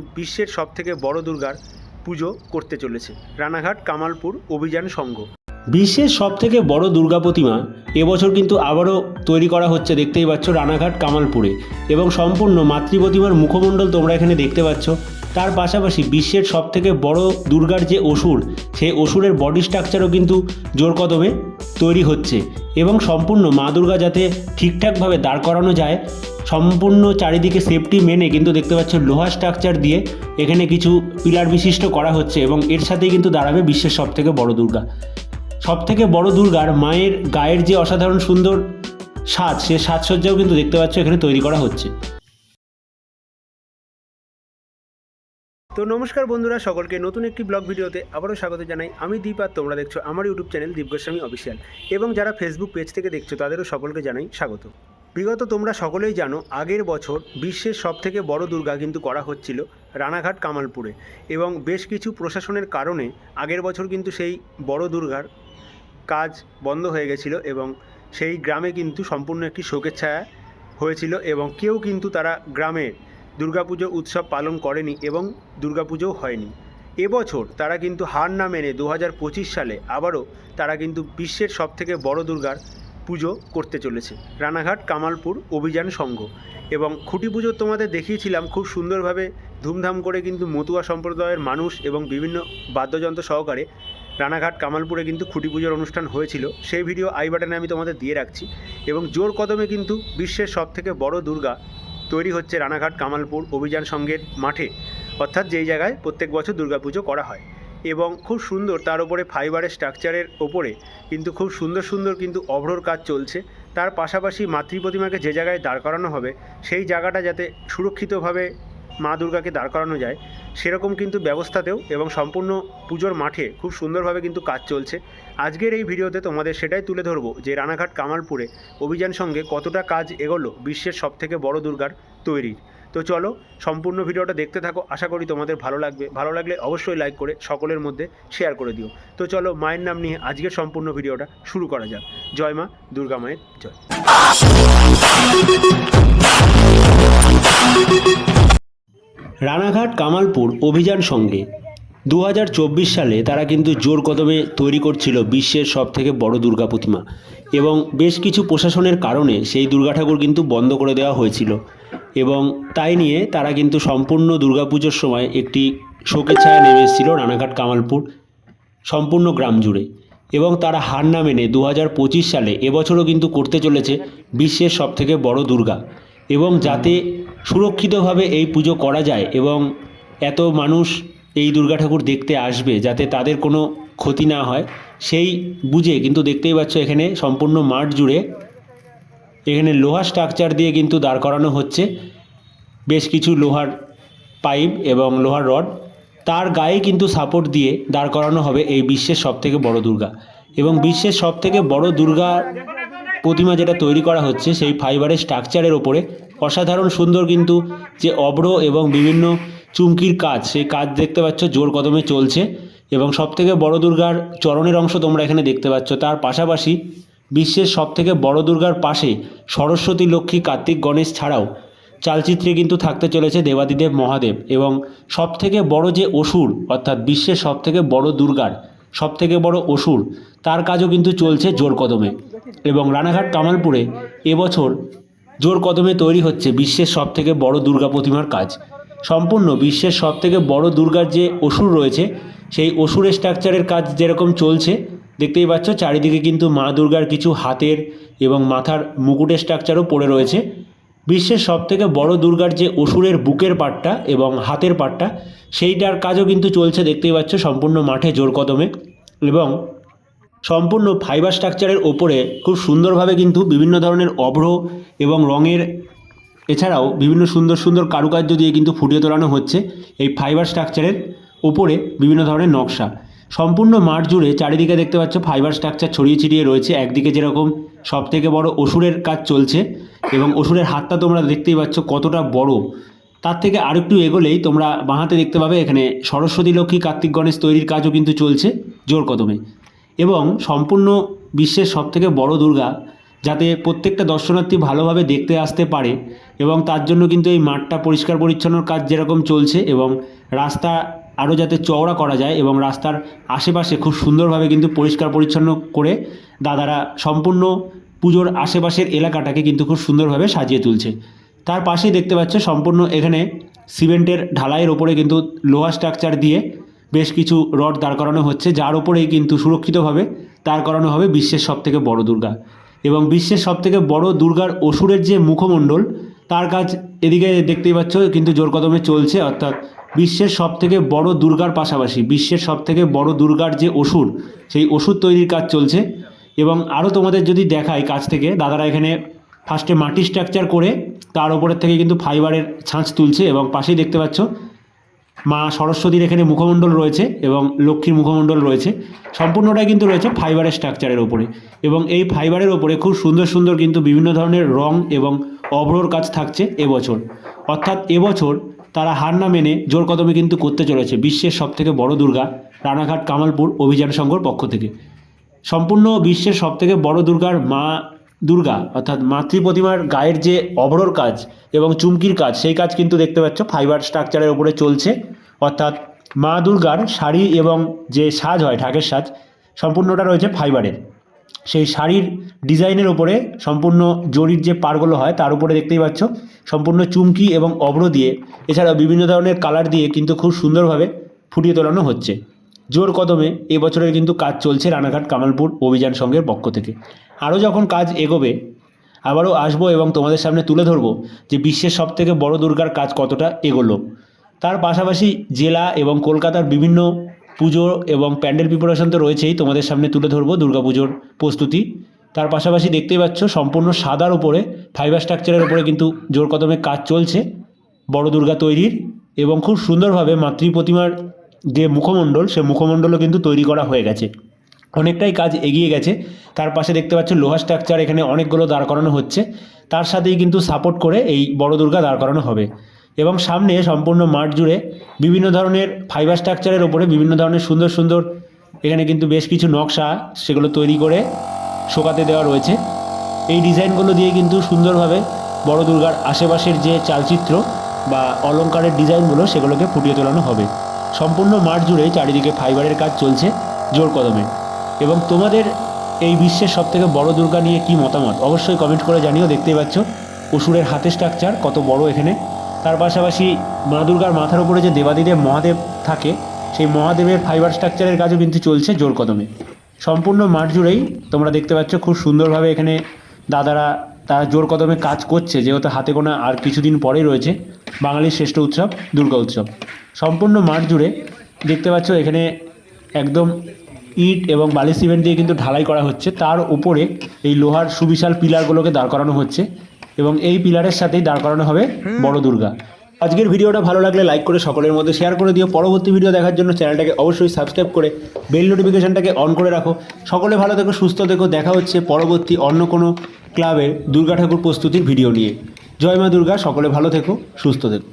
বিশ্বের সবথেকে বড় দুর্গার পুজো করতে চলেছে। রানাঘাট কামালপুর অভিযান সংঘ বিশ্বের সব থেকে বড় দুর্গা প্রতিমা এবছর কিন্তু আবারও তৈরি করা হচ্ছে, দেখতেই পাচ্ছ রানাঘাট কামালপুরে। এবং সম্পূর্ণ মাতৃ প্রতিমার মুখমণ্ডল তোমরা এখানে দেখতে পাচ্ছ। তার পাশাপাশি বিশ্বের সব থেকে বড় দুর্গার যে অসুর, সেই অসুরের বডি স্ট্রাকচারও কিন্তু জোর কদমে তৈরি হচ্ছে। এবং সম্পূর্ণ মা দুর্গা যাতে ঠিকঠাকভাবে দাঁড় করানো যায় সম্পূর্ণ চারিদিকে সেফটি মেনে কিন্তু দেখতে পাচ্ছ লোহা স্ট্রাকচার দিয়ে এখানে কিছু পিলার বিশিষ্ট করা হচ্ছে এবং এর সাথেই কিন্তু দাঁড়াবে বিশ্বের সব থেকে বড় দুর্গা। সব থেকে বড় দুর্গার মায়ের গায়ের যে অসাধারণ সুন্দর সাজ সে সাজসজ্জাও কিন্তু দেখতে পাচ্ছ এখানে তৈরি করা হচ্ছে। তো নমস্কার বন্ধুরা, সকলকে নতুন একটি ব্লগ ভিডিওতে আবারও স্বাগত জানাই। আমি দীপ আর তোমরা দেখছ আমার YouTube channel Deep Goswami official এবং যারা ফেসবুক পেজ থেকে দেখছ, তাদেরও সকলকে জানাই স্বাগত। বিগত তোমরা সকলেই জানো, আগের বছর বিশ্বের সবথেকে বড় দুর্গা কিন্তু করা হচ্ছিল রানাঘাট কামালপুরে এবং বেশ কিছু প্রশাসনের কারণে আগের বছর কিন্তু সেই বড় দুর্গার কাজ বন্ধ হয়ে গেছিল এবং সেই গ্রামে কিন্তু সম্পূর্ণ একটি শোকের ছায়া হয়েছিল এবং কেউ কিন্তু তারা গ্রামে দুর্গাপুজো উৎসব পালন করেনি এবং দুর্গাপুজোও হয়নি। এবছর তারা কিন্তু হার না মেনে দু হাজার পঁচিশ সালে আবারও তারা কিন্তু বিশ্বের সবথেকে বড় দুর্গার পুজো করতে চলেছে। রানাঘাট কামালপুর অভিযান সংঘ এবং খুঁটি পুজো তোমাদের দেখিয়েছিলাম, খুব সুন্দরভাবে ধুমধাম করে কিন্তু মতুয়া সম্প্রদায়ের মানুষ এবং বিভিন্ন বাদ্যযন্ত্র সহকারে রানাঘাট কামালপুরে কিন্তু খুঁটি পুজোর অনুষ্ঠান হয়েছিল। সেই ভিডিও আই বাটনে আমি তোমাদের দিয়ে রাখছি। এবং জোর কদমে কিন্তু বিশ্বের সবথেকে বড় দুর্গা তৈরি হচ্ছে রানাঘাট কামালপুর অভিযান সংঘের মাঠে। অর্থাৎ যেই জায়গায় প্রত্যেক বছর দুর্গাপুজো করা হয়। এবং খুব সুন্দর তার উপরে ফাইবারের স্ট্রাকচারের ওপরে কিন্তু খুব সুন্দর সুন্দর কিন্তু অভ্রর কাজ চলছে। তার পাশাপাশি মাতৃ প্রতিমাকে যে জায়গায় দাঁড় করানো হবে, সেই জায়গাটা যাতে সুরক্ষিতভাবে মা দুর্গাকে দাঁড় করানো যায়, সেরকম কিন্তু ব্যবস্থাতেও এবং সম্পূর্ণ পুজোর মাঠে খুব সুন্দরভাবে কিন্তু কাজ চলছে। আজকের এই ভিডিওতে তোমাদের সেটাই তুলে ধরবো যে রানাঘাট কামালপুরে অভিযান সঙ্গে কতটা কাজ এগোলো বিশ্বের সবথেকে বড় দুর্গার তৈরির। তো চলো, সম্পূর্ণ ভিডিওটা দেখতে থাকো। আশা করি তোমাদের ভালো লাগবে। ভালো লাগলে অবশ্যই লাইক করে, সকলের মধ্যে শেয়ার করে দিও। তো চলো, মায়ের নাম নিয়ে আজকের সম্পূর্ণ ভিডিওটা শুরু করা যাক। জয় মা, দুর্গা মায়ের জয়। রানাঘাট কামালপুর অভিযান সঙ্গে। দু হাজার চব্বিশ সালে তারা কিন্তু জোর কদমে তৈরি করছিল বিশ্বের সব থেকে বড় দুর্গা প্রতিমা। এবং বেশ কিছু প্রশাসনের কারণে সেই দুর্গা ঠাকুর কিন্তু বন্ধ করে দেওয়া হয়েছিল। এবং তাই নিয়ে তারা কিন্তু সম্পূর্ণ দুর্গাপুজোর সময় একটি শোকের ছায়া নেমে এসেছিল রানাঘাট কামালপুর, সম্পূর্ণ গ্রাম জুড়ে। এবং তারা হার না মেনে দু হাজার পঁচিশ সালে এবছরও কিন্তু করতে চলেছে বিশ্বের সবথেকে বড় দুর্গা। এবং যাতে সুরক্ষিতভাবে এই পুজো করা যায় এবং এত মানুষ এই দুর্গা ঠাকুর দেখতে আসবে, যাতে তাদের কোনো ক্ষতি না হয়, সেই বুঝে কিন্তু দেখতেই পাচ্ছ এখানে সম্পূর্ণ মাঠ জুড়ে এখানে লোহা স্ট্রাকচার দিয়ে কিন্তু দাঁড় করানো হচ্ছে। বেশ কিছু লোহার পাইপ এবং লোহার রড তার গায়ে কিন্তু সাপোর্ট দিয়ে দাঁড় করানো হবে এই বিশ্বের সবথেকে বড় দুর্গা। এবং বিশ্বের সবথেকে বড় দুর্গা প্রতিমা যেটা তৈরি করা হচ্ছে, সেই ফাইবারের স্ট্রাকচারের ওপরে। অসাধারণ সুন্দর কিন্তু যে অব্র এবং বিভিন্ন চুমকির কাজ, সেই কাজ দেখতে পাচ্ছ, জোর কদমে চলছে। এবং সবথেকে বড় দুর্গার চরণের অংশ তোমরা এখানে দেখতে পাচ্ছ। তার পাশাপাশি বিশ্বের সবথেকে বড় দুর্গার পাশে সরস্বতী, লক্ষ্মী, কার্তিক, গণেশ ছাড়াও চালচিত্রে কিন্তু থাকতে চলেছে দেবাদিদেব মহাদেব এবং সবথেকে বড় যে অসুর, অর্থাৎ বিশ্বের সবথেকে বড় দুর্গার সবথেকে বড় অসুর, তার কাজও কিন্তু চলছে জোর কদমে এবং রানাঘাট কামালপুরে এবছর জোর কদমে তৈরি হচ্ছে বিশ্বের সবথেকে বড় দুর্গা প্রতিমার কাজ। সম্পূর্ণ বিশ্বের সবথেকে বড় দুর্গার যে অসুর রয়েছে, সেই অসুরের স্ট্রাকচারের কাজ যেরকম চলছে দেখতেই পাচ্ছ, চারিদিকে কিন্তু মা দুর্গার কিছু হাতের এবং মাথার মুকুটের স্ট্রাকচারও পড়ে রয়েছে। বিশ্বের সবথেকে বড় দুর্গার যে অসুরের বুকের পাটটা এবং হাতের পাটটা, সেইটার কাজও কিন্তু চলছে, দেখতেই পাচ্ছ, সম্পূর্ণ মাঠে জোর কদমে। এবং সম্পূর্ণ ফাইবার স্ট্রাকচারের ওপরে খুব সুন্দরভাবে কিন্তু বিভিন্ন ধরনের অভ্র এবং রঙের, এছাড়াও বিভিন্ন সুন্দর সুন্দর কারুকার্য দিয়ে কিন্তু ফুটিয়ে তোলানো হচ্ছে এই ফাইবার স্ট্রাকচারের ওপরে বিভিন্ন ধরনের নকশা। সম্পূর্ণ মাঠ জুড়ে চারিদিকে দেখতে পাচ্ছ ফাইবার স্ট্রাকচার ছড়িয়ে ছিটিয়ে রয়েছে। একদিকে যেরকম সব থেকে বড় অসুরের কাজ চলছে এবং অসুরের হাতটা তোমরা দেখতেই পাচ্ছ কতটা বড়। তার থেকে আরেকটু এগোলেই তোমরা বাঁহাতে দেখতে পাবে এখানে সরস্বতী লক্ষ্মী, কার্তিক গণেশ তৈরির কাজও কিন্তু চলছে জোর কদমে। এবং সম্পূর্ণ বিশ্বের সবথেকে বড় দুর্গা যাতে প্রত্যেকটা দর্শনার্থী ভালোভাবে দেখতে আসতে পারে এবং তার জন্য কিন্তু এই মাঠটা পরিষ্কার পরিচ্ছন্নর কাজ যেরকম চলছে এবং রাস্তা আরও যাতে চওড়া করা যায় এবং রাস্তার আশেপাশে খুব সুন্দরভাবে কিন্তু পরিষ্কার পরিচ্ছন্ন করে দাদারা সম্পূর্ণ পুজোর আশেপাশের এলাকাটাকে কিন্তু খুব সুন্দরভাবে সাজিয়ে তুলছে। তার পাশেই দেখতে পাচ্ছ সম্পূর্ণ এখানে সিমেন্টের ঢালাইয়ের ওপরে কিন্তু লোহা স্ট্রাকচার দিয়ে বেশ কিছু রড দাঁড় করানো হচ্ছে, যার ওপরেই কিন্তু সুরক্ষিতভাবে দাঁড় করানো হবে বিশ্বের সবথেকে বড় দুর্গা। এবং বিশ্বের সবথেকে বড় দুর্গার অসুরের যে মুখমণ্ডল, তার কাজ এদিকে দেখতেই পাচ্ছ, কিন্তু জোর কদমে চলছে, অর্থাৎ বিশ্বের সবথেকে বড় দুর্গার পাশাপাশি, বিশ্বের সবথেকে বড় দুর্গার যে অসুর, সেই অসুর তৈরির কাজ চলছে। এবং আরও তোমাদের যদি দেখায় কাছ থেকে, দাদারা এখানে ফার্স্টে মাটি স্ট্রাকচার করে, তার উপরের থেকে কিন্তু ফাইবারের ছাঁচ তুলছে এবং পাশেই দেখতে পাচ্ছ মা সরস্বতীর এখানে মুখমণ্ডল রয়েছে এবং লক্ষ্মীর মুখমণ্ডল রয়েছে। সম্পূর্ণটাই কিন্তু রয়েছে ফাইবারের স্ট্রাকচারের ওপরে এবং এই ফাইবারের ওপরে খুব সুন্দর সুন্দর কিন্তু বিভিন্ন ধরনের রং এবং অভ্রর কাজ থাকছে এবছর। অর্থাৎ এবছর তারা হার না মেনে জোর কদমে কিন্তু করতে চলেছে বিশ্বের সবথেকে বড় দুর্গা রানাঘাট কামালপুর অভিযান সংঘর পক্ষ থেকে। সম্পূর্ণ বিশ্বের সবথেকে বড় দুর্গার মা দুর্গা, অর্থাৎ মাতৃ প্রতিমার গায়ের যে অবরোর কাজ এবং চুমকির কাজ, সেই কাজ কিন্তু দেখতে পাচ্ছ ফাইবার স্ট্রাকচারের উপরে চলছে। অর্থাৎ মা দুর্গার শাড়ি এবং যে সাজ হয়, ঢাকের সাজ, সম্পূর্ণটা রয়েছে ফাইবারের সেই শাড়ির ডিজাইনের ওপরে সম্পূর্ণ জরির যে পারগুলো হয়, তার উপরে দেখতেই পাচ্ছ, সম্পূর্ণ চুমকি এবং অব্র দিয়ে। এছাড়াও বিভিন্ন ধরনের কালার দিয়ে কিন্তু খুব সুন্দরভাবে ফুটিয়ে তোলানো হচ্ছে। জোর কদমে এবছরের কিন্তু কাজ চলছে রানাঘাট কামালপুর অভিযান সংঘের পক্ষ থেকে। আরও যখন কাজ এগোবে, আবারও আসব এবং তোমাদের সামনে তুলে ধরবো যে বিশ্বের সবথেকে বড় দুর্গার কাজ কতটা এগোলো। তার পাশাপাশি জেলা এবং কলকাতার বিভিন্ন পুজো এবং প্যান্ডেল প্রিপারেশন তো রয়েছেই, তোমাদের সামনে তুলে ধরবো দুর্গাপুজোর প্রস্তুতি। তার পাশাপাশি দেখতেই পাচ্ছ সম্পূর্ণ সাদার উপরে ফাইবার স্ট্রাকচারের উপরে কিন্তু জোর কদমে কাজ চলছে। বড় দুর্গা তৈরির এবং খুব সুন্দরভাবে মাতৃ প্রতিমার যে মুখমণ্ডল, সে মুখমণ্ডলও কিন্তু তৈরি করা হয়ে গেছে। অনেকটাই কাজ এগিয়ে গেছে। তার পাশে দেখতে পাচ্ছ লোহা স্ট্রাকচার এখানে অনেকগুলো দাঁড় করানো হচ্ছে। তার সাথেই কিন্তু সাপোর্ট করে এই বড় দুর্গা দাঁড় করানো হবে। এবং সামনে সম্পূর্ণ মাঠ জুড়ে বিভিন্ন ধরনের ফাইবার স্ট্রাকচারের ওপরে বিভিন্ন ধরনের সুন্দর সুন্দর এখানে কিন্তু বেশ কিছু নকশা সেগুলো তৈরি করে শোকাতে দেওয়া রয়েছে। এই ডিজাইনগুলো দিয়ে কিন্তু সুন্দরভাবে বড় দুর্গার আশেপাশের যে চালচিত্র বা অলংকারের ডিজাইনগুলো সেগুলোকে ফুটিয়ে তোলানো হবে। সম্পূর্ণ মাঠ জুড়ে চারিদিকে ফাইবারের কাজ চলছে জোর কদমে। এবং তোমাদের এই বিশ্বের সবথেকে বড় দুর্গা নিয়ে কি মতামত? অবশ্যই কমেন্ট করে জানিও, দেখতেই পাচ্ছ অসুরের হাতে স্ট্রাকচার কত বড় এখানে। তার পাশাপাশি মা দুর্গার মাথার উপরে যে দেবাদিদেব মহাদেব থাকে, সেই মহাদেবের ফাইবার স্ট্রাকচারের কাজও কিন্তু চলছে জোর কদমে। সম্পূর্ণ মাঠ জুড়েই তোমরা দেখতে পাচ্ছ খুব সুন্দরভাবে এখানে দাদারা তারা জোর কদমে কাজ করছে, যেহেতু হাতে গোনা আর কিছুদিন পরেই রয়েছে বাঙালির শ্রেষ্ঠ উৎসব, দুর্গা উৎসব। সম্পূর্ণ মাঠ জুড়ে দেখতে পাচ্ছ এখানে একদম ইট এবং বালি সিমেন্ট দিয়ে কিন্তু ঢালাই করা হচ্ছে। তার উপরে এই লোহার সুবিশাল পিলারগুলোকে দাঁড় করানো হচ্ছে এবং এই পিলারের সাথেই দাঁড় করানো হবে বড় দুর্গা। আজকের ভিডিওটা ভালো লাগলে লাইক করে সকলের মধ্যে শেয়ার করে দিও। পরবর্তী ভিডিও দেখার জন্য চ্যানেলটাকে অবশ্যই সাবস্ক্রাইব করে বেল নোটিফিকেশানটাকে অন করে রাখো। সকলে ভালো থেকো, সুস্থ থেকো। দেখা হচ্ছে পরবর্তী অন্য কোনো ক্লাবের দুর্গা ঠাকুর প্রস্তুতির ভিডিও নিয়ে। জয় মা দুর্গা, সকলে ভালো থেকো, সুস্থ থেকো।